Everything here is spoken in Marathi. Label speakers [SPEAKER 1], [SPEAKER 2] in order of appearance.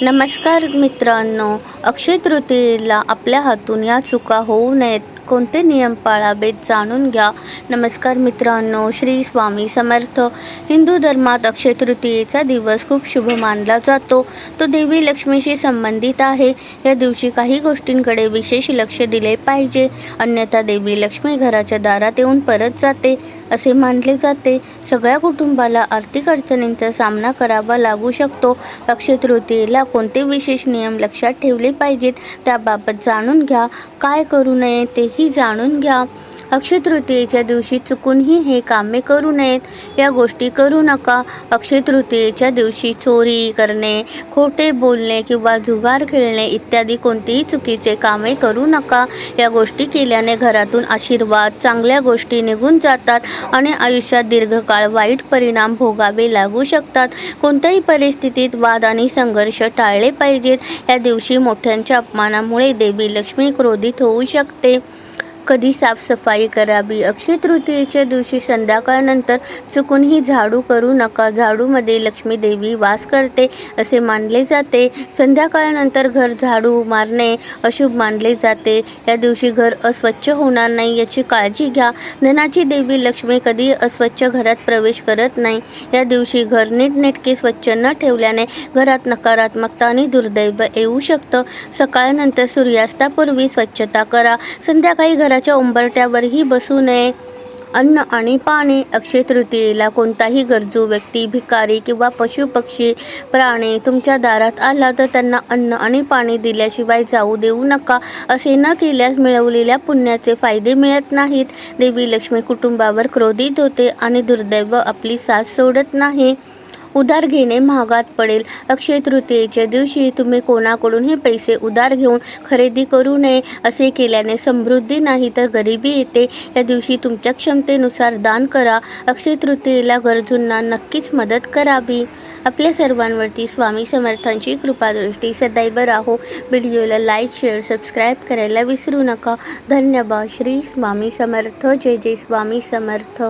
[SPEAKER 1] नमस्कार मित्रांनो अक्षय तृतीयेला आपल्या हातून या चुका होऊ नयेत. कोणते नियम पाळावेत जाणून घ्या. नमस्कार मित्रांनो श्री स्वामी समर्थ. हिंदू धर्मात अक्षय तृतीयेचा दिवस खूप शुभ मानला जातो. तो देवी लक्ष्मीशी संबंधित आहे. या दिवशी काही गोष्टींकडे विशेष लक्ष दिले पाहिजे. अन्यथा देवी लक्ष्मी घराच्या दारात येऊन परत जाते. असे मानले जाते. सगळ्या कुटुंबाला आर्थिक अडचणींचा सामना करावा लागू शकतो. अक्षय तृतीयेला कोणते विशेष नियम लक्षात ठेवले पाहिजेत? त्याबाबत जाणून घ्या. काय करू नये तेही जाणून घ्या. अक्षय तृतीयेच्या दिवशी चुकूनही हे कामे करू नयेत. या गोष्टी करू नका. अक्षय तृतीयेच्या दिवशी चोरी करणे खोटे बोलणे किंवा जुगार खेळणे इत्यादी कोणतीही चुकीचे कामे करू नका. या गोष्टी केल्याने घरातून आशीर्वाद चांगल्या गोष्टी निघून जातात आणि आयुष्यात दीर्घकाळ वाईट परिणाम भोगावे लागू शकतात. कोणत्याही परिस्थितीत वाद आणि संघर्ष टाळले पाहिजेत. या दिवशी मोठ्यांच्या अपमानामुळे देवी लक्ष्मी क्रोधित होऊ शकते. कधी साफसफाई करावी? अक्षय तृतीयेच्या दिवशी संध्याकाळनंतर चुकूनही झाडू करू नका. झाडूमध्ये लक्ष्मी देवी वास करते असे मानले जाते. संध्याकाळनंतर घर झाडू मारणे अशुभ मानले जाते. या दिवशी घर अस्वच्छ होणार नाही याची काळजी घ्या. धनाची देवी लक्ष्मी कधी अस्वच्छ घरात प्रवेश करत नाही. या दिवशी घर नीटनेटके स्वच्छ न ठेवल्याने घरात नकारात्मकता आणि दुर्दैव येऊ शकतं. सकाळनंतर सूर्यास्तापूर्वी स्वच्छता करा. संध्याकाळी घरात घराच्या उंबरट्यावरही बसू नये. अन्न आणि पाणी अक्षय तृतीयेला कोणताही गरजू व्यक्ती भिकारी किंवा पशुपक्षी प्राणी तुमच्या दारात आला तर त्यांना अन्न आणि पाणी दिल्याशिवाय जाऊ देऊ नका असे न केल्यास मिळवलेल्या पुण्याचे फायदे मिळत नाहीत. देवी लक्ष्मी कुटुंबावर क्रोधित होते आणि दुर्दैव आपली साथ सोडत नाही. उधार घेणे महागात पडेल. अक्षय तृतीयेच्या दिवशी तुम्ही कोणाकडूनही पैसे उधार घेऊन खरेदी करू नये असे केल्याने समृद्धी नाही तर गरिबी येते. या दिवशी तुमच्या क्षमतेनुसार दान करा. अक्षय तृतीयेला गरजूंना नक्कीच मदत करावी. आपल्या सर्वांवरती स्वामी समर्थांची कृपादृष्टी सदैव राहो. व्हिडिओला लाईक शेअर सबस्क्राईब करायला विसरू नका. धन्यवाद. श्री स्वामी समर्थ. जय जय स्वामी समर्थ.